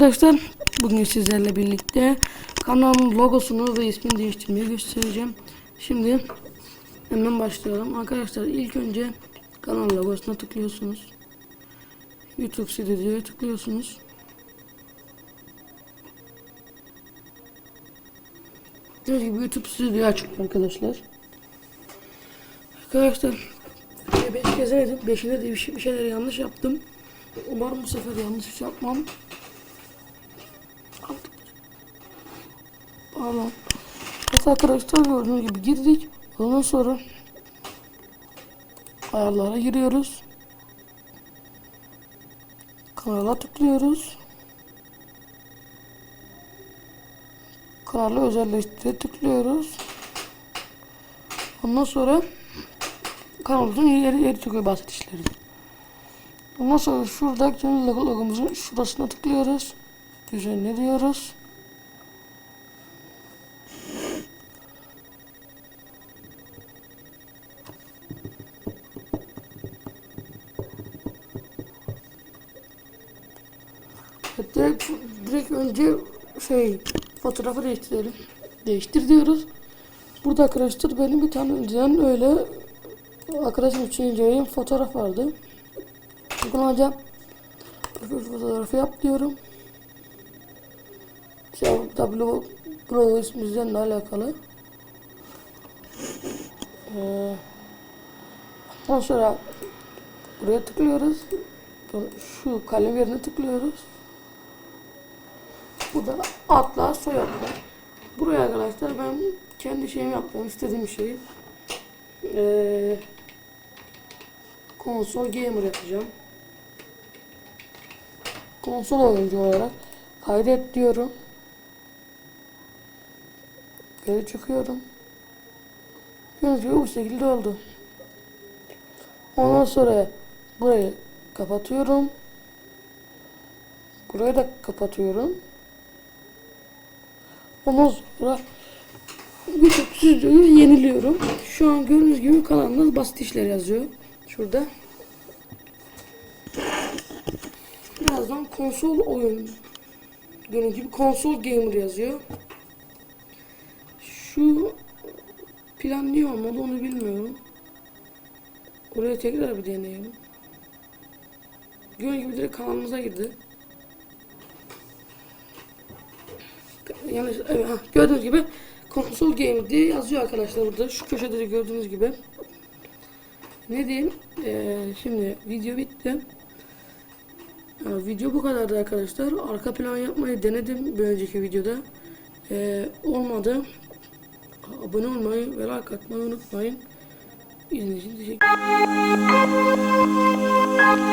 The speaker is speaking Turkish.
arkadaşlar. Bugün sizlerle birlikte kanalın logosunu ve ismini değiştirmeyi göstereceğim. Şimdi hemen başlayalım. Arkadaşlar ilk önce kanal logosuna tıklıyorsunuz. YouTube Studio'ya tıklıyorsunuz. Gördüğünüz gibi YouTube Studio açık arkadaşlar. Arkadaşlar 5 kez denedim. 5'inde de şey, bir şeyler yanlış yaptım. Umarım bu sefer yanlış yapmam. Pardon. Evet arkadaşlar gördüğünüz gibi girdik. Ondan sonra ayarlara giriyoruz. Kanala tıklıyoruz. Kanalı özelleştire tıklıyoruz. Ondan sonra kanalımızın yeri, yeri çıkıyor basit işleri. Ondan sonra şurada kendi logo- logomuzun şurasına tıklıyoruz. Düzenle diyoruz. Direkt, direkt önce şey fotoğrafı değiştirelim. Değiştir diyoruz. Burada arkadaşlar benim bir tane önceden öyle arkadaşım için incelediğim fotoğraf vardı. Kullanacağım. Fotoğrafı yap diyorum. Şey, W Pro ismimizden alakalı. Ee, ondan sonra buraya tıklıyoruz. Şu kalem yerine tıklıyoruz. Burada atla soyadla. Buraya arkadaşlar ben kendi şeyimi yaptım. istediğim şeyi. Ee, konsol gamer yapacağım. Konsol oyuncu olarak kaydet diyorum. Geri çıkıyorum. Gördüğünüz bu şekilde oldu. Ondan sonra burayı kapatıyorum. Burayı da kapatıyorum. Ondan sonra YouTube Studio'yu yeniliyorum. Şu an gördüğünüz gibi kanalımda basit işler yazıyor. Şurada. Birazdan konsol oyun. Gördüğünüz gibi konsol gamer yazıyor. Şu plan niye olmadı onu bilmiyorum. Oraya tekrar bir deneyelim. Gördüğünüz gibi direkt kanalımıza girdi. Yanlış, evet, gördüğünüz gibi konsol game diye yazıyor arkadaşlar burada. Şu köşede de gördüğünüz gibi. Ne diyeyim? Ee, şimdi video bitti. Ya, video bu kadardı arkadaşlar. Arka plan yapmayı denedim bir önceki videoda. Ee, olmadı. Abone olmayı ve like atmayı unutmayın. İzlediğiniz için teşekkür ederim.